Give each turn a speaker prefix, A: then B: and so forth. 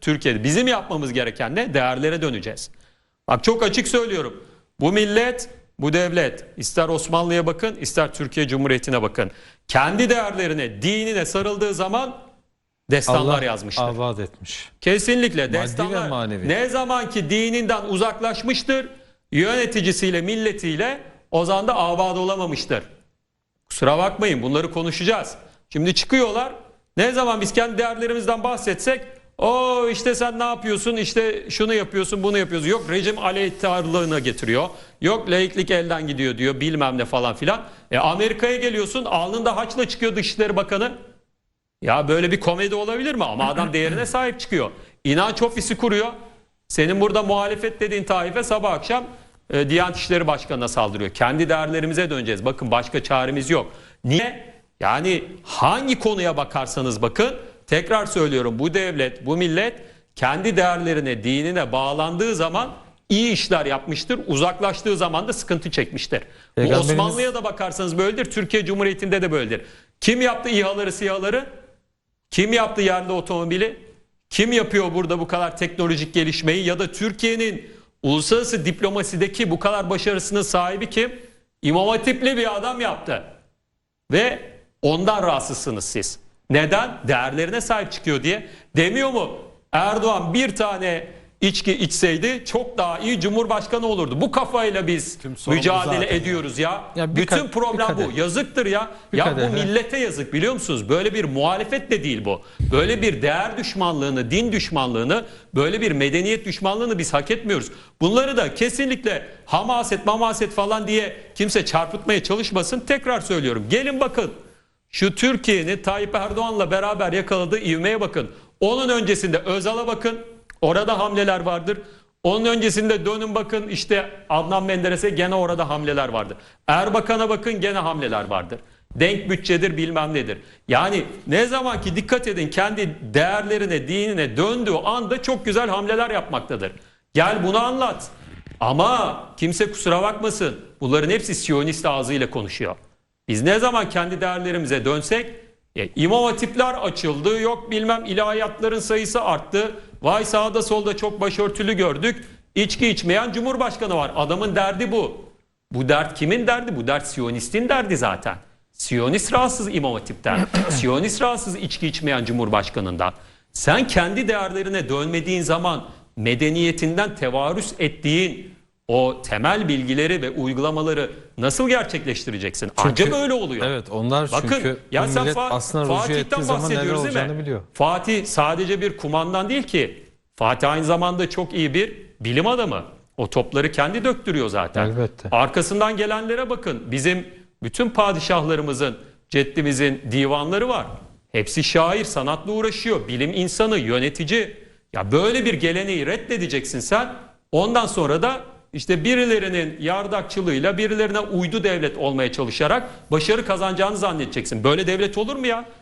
A: Türkiye'de. Bizim yapmamız gereken ne? Değerlere döneceğiz. Bak çok açık söylüyorum. Bu millet, bu devlet ister Osmanlı'ya bakın ister Türkiye Cumhuriyeti'ne bakın. Kendi değerlerine, dinine sarıldığı zaman destanlar
B: Allah
A: yazmıştır.
B: avad etmiş.
A: Kesinlikle destanlar
B: manevi.
A: ne zaman ki dininden uzaklaşmıştır, yöneticisiyle, milletiyle o zaman da avad olamamıştır. Kusura bakmayın bunları konuşacağız. Şimdi çıkıyorlar. Ne zaman biz kendi değerlerimizden bahsetsek o işte sen ne yapıyorsun işte şunu yapıyorsun bunu yapıyorsun. Yok rejim aleyhtarlığına getiriyor. Yok laiklik elden gidiyor diyor bilmem ne falan filan. E Amerika'ya geliyorsun alnında haçla çıkıyor Dışişleri Bakanı. Ya böyle bir komedi olabilir mi? Ama adam değerine sahip çıkıyor. İnanç ofisi kuruyor. Senin burada muhalefet dediğin taife sabah akşam e, Diyanet İşleri Başkanı'na saldırıyor. Kendi değerlerimize döneceğiz. Bakın başka çaremiz yok. Niye? Yani hangi konuya bakarsanız bakın tekrar söylüyorum bu devlet, bu millet kendi değerlerine, dinine bağlandığı zaman iyi işler yapmıştır. Uzaklaştığı zaman da sıkıntı çekmiştir. Bu Osmanlı'ya da bakarsanız böyledir. Türkiye Cumhuriyeti'nde de böyledir. Kim yaptı İHA'ları, SİHA'ları? Kim yaptı yerli otomobili? Kim yapıyor burada bu kadar teknolojik gelişmeyi ya da Türkiye'nin uluslararası diplomasideki bu kadar başarısının sahibi kim? İmam Hatipli bir adam yaptı. Ve ondan rahatsızsınız siz. Neden? Değerlerine sahip çıkıyor diye. Demiyor mu? Erdoğan bir tane içki içseydi çok daha iyi cumhurbaşkanı olurdu. Bu kafayla biz mücadele
C: zaten
A: ediyoruz ya.
B: Ya
A: Bütün problem bu. Yazıktır ya.
B: Bir
A: ya
B: kadeh,
A: bu millete yazık biliyor musunuz? Böyle bir muhalefet de değil bu. Böyle bir değer düşmanlığını, din düşmanlığını, böyle bir medeniyet düşmanlığını biz hak etmiyoruz. Bunları da kesinlikle hamaset, mamaset falan diye kimse çarpıtmaya çalışmasın. Tekrar söylüyorum. Gelin bakın. Şu Türkiye'nin Tayyip Erdoğan'la beraber yakaladığı ivmeye bakın. Onun öncesinde Özal'a bakın. Orada hamleler vardır. Onun öncesinde dönün bakın işte Adnan Menderes'e gene orada hamleler vardır. Erbakan'a bakın gene hamleler vardır. Denk bütçedir bilmem nedir. Yani ne zaman ki dikkat edin kendi değerlerine, dinine döndüğü anda çok güzel hamleler yapmaktadır. Gel bunu anlat. Ama kimse kusura bakmasın. Bunların hepsi Siyonist ağzıyla konuşuyor. Biz ne zaman kendi değerlerimize dönsek e, imam hatipler açıldı yok bilmem ilahiyatların sayısı arttı. Vay sağda solda çok başörtülü gördük. İçki içmeyen cumhurbaşkanı var. Adamın derdi bu. Bu dert kimin derdi? Bu dert Siyonistin derdi zaten. Siyonist rahatsız imam hatipten. Siyonist rahatsız içki içmeyen cumhurbaşkanından. Sen kendi değerlerine dönmediğin zaman medeniyetinden tevarüs ettiğin o temel bilgileri ve uygulamaları nasıl gerçekleştireceksin? Ancak
B: Çünkü-
A: böyle oluyor.
B: Evet onlar
A: Bakın
B: çünkü
A: ya sen
B: millet
A: Fa-
B: aslında
A: Fatih'ten bahsediyoruz değil mi?
B: biliyor.
A: Fatih sadece bir kumandan değil ki. Fatih aynı zamanda çok iyi bir bilim adamı. O topları kendi döktürüyor zaten.
B: Elbette.
A: Arkasından gelenlere bakın. Bizim bütün padişahlarımızın, ceddimizin divanları var. Hepsi şair, sanatla uğraşıyor. Bilim insanı, yönetici. Ya böyle bir geleneği reddedeceksin sen. Ondan sonra da işte birilerinin yardakçılığıyla birilerine uydu devlet olmaya çalışarak başarı kazanacağını zannedeceksin. Böyle devlet olur mu ya?